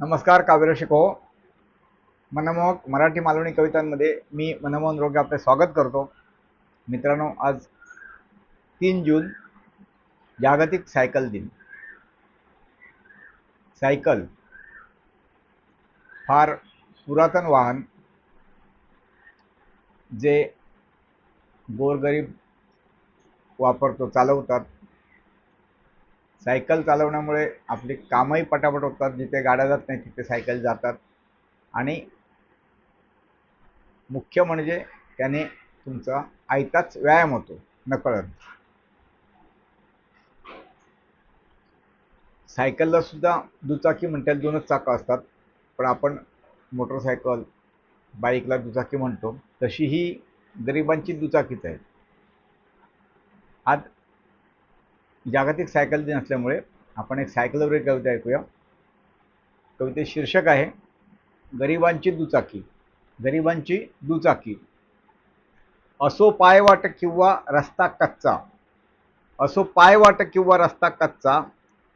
नमस्कार काव्यरसिक हो. मनमोहक मराठी मालवणी कवितांमध्ये मी मनमोहन रोगे आपले स्वागत करतो. मित्रांनो आज तीन जून जागतिक सायकल दिन. सायकल फार पुरातन वाहन जे गोरगरीब वापरतो चालवतात. सायकल चालवण्यामुळे आपली कामही पटापट होतात जिथे गाड्या जात नाही तिथे सायकल जातात. आणि मुख्य म्हणजे त्याने तुमचा आयताच व्यायाम होतो नकळत. सायकलला सुद्धा दुचाकी म्हणतात दोनच चाकं असतात. पण आपण मोटरसायकल बाईकला दुचाकी म्हणतो. तशी ही गरिबांची दुचाकीच आहे आज जागतिक सायकल दिन असल्यामुळे आपण एक सायकलवर कविता ऐकूया. कविते शीर्षक आहे गरिबांची दुचाकी गरिबांची दुचाकी. असो पायवाट किंवा रस्ता कच्चा असो पायवाट किंवा रस्ता कच्चा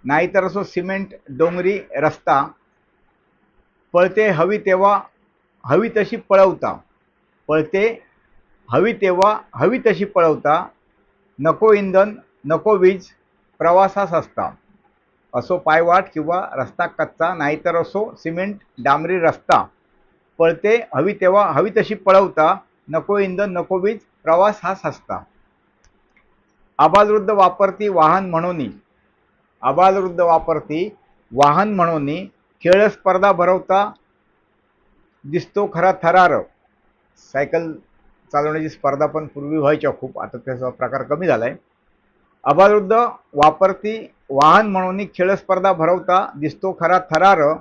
नाहीतर असो सिमेंट डोंगरी रस्ता पळते हवी तेव्हा हवी तशी पळवता पळते हवी तेव्हा हवी तशी पळवता नको इंधन नको वीज प्रवासास असता. असो पायवाट किंवा रस्ता कच्चा नाहीतर असो सिमेंट डांबरी रस्ता. पळते हवी तेव्हा हवी तशी पळवता नको इंधन नको वीज प्रवास हा सस्ता आबालवृद्ध वापरती वाहन म्हणून. आबालवृद्ध वापरती वाहन म्हणून. खेळ स्पर्धा भरवता दिसतो खरा थरार. सायकल चालवण्याची स्पर्धा पण पूर्वी व्हायच्या खूप. आता त्याचा प्रकार कमी झाला आहे अबालवृद्ध वापरती वाहन म्हणून खेळ स्पर्धा भरवता दिसतो खरा थरार.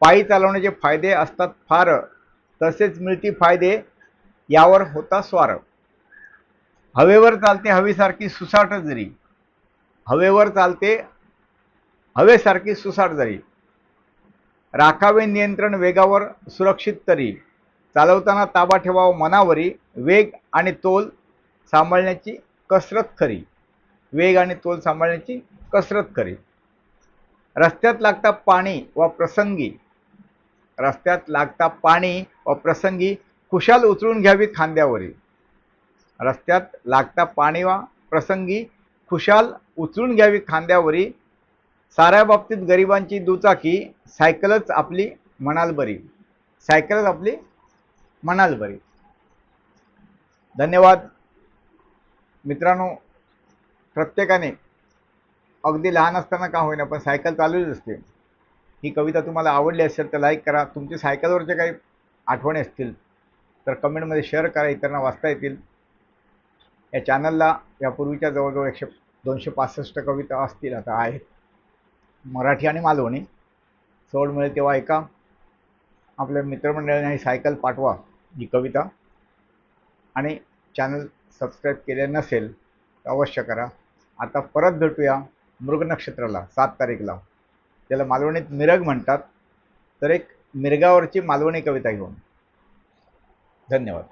पायी चालवण्याचे फायदे असतात फार. तसेच मिळती फायदे यावर होता स्वार. हवेवर चालते हवेसारखी सुसाट जरी. हवेवर चालते हवेसारखी सुसाट जरी. राखावे नियंत्रण वेगावर सुरक्षित तरी. चालवताना ताबा ठेवावा मनावरी. वेग आणि तोल सांभाळण्याची कसरत खरी. वेग आणि तोल सांभाळण्याची कसरत खरी रस्त्यात लागता पाणी व प्रसंगी रस्त्यात लागता पाणी व प्रसंगी खुशाल उचलून घ्यावी खांद्यावरी रस्त्यात लागता पाणी वा प्रसंगी खुशाल उचलून घ्यावी खांद्यावरी साऱ्या बाबतीत गरिबांची दुचाकी सायकलच आपली म्हणाल बरी सायकलच आपली म्हणाल बरी धन्यवाद. मित्रांनो प्रत्येकाने. अगदी लहान असताना का होईना पण सायकल चालूच असते. ही कविता तुम्हाला आवडली असेल तर लाईक करा. तुमच्या सायकलवरच्या काही आठवणी असतील तर कमेंटमध्ये शेअर करा. इतरांना वाचता येतील. या चॅनलला यापूर्वीच्या जवळजवळ एकशे दोनशे पासष्ट कविता असतील आता आहेत. मराठी आणि मालवणी. सवड मिळेल तेव्हा ऐका. आपल्या मित्रमंडळीने ही सायकल पाठवा ही कविता. आणि चॅनल सबस्क्राईब केले नसेल तर अवश्य करा. आता परत भेटूया मृग नक्षत्राला सात तारीखला. त्याला मालवणीत मिरग म्हणतात. तर एक मिरगावरची मालवणी कविता घेऊन. धन्यवाद.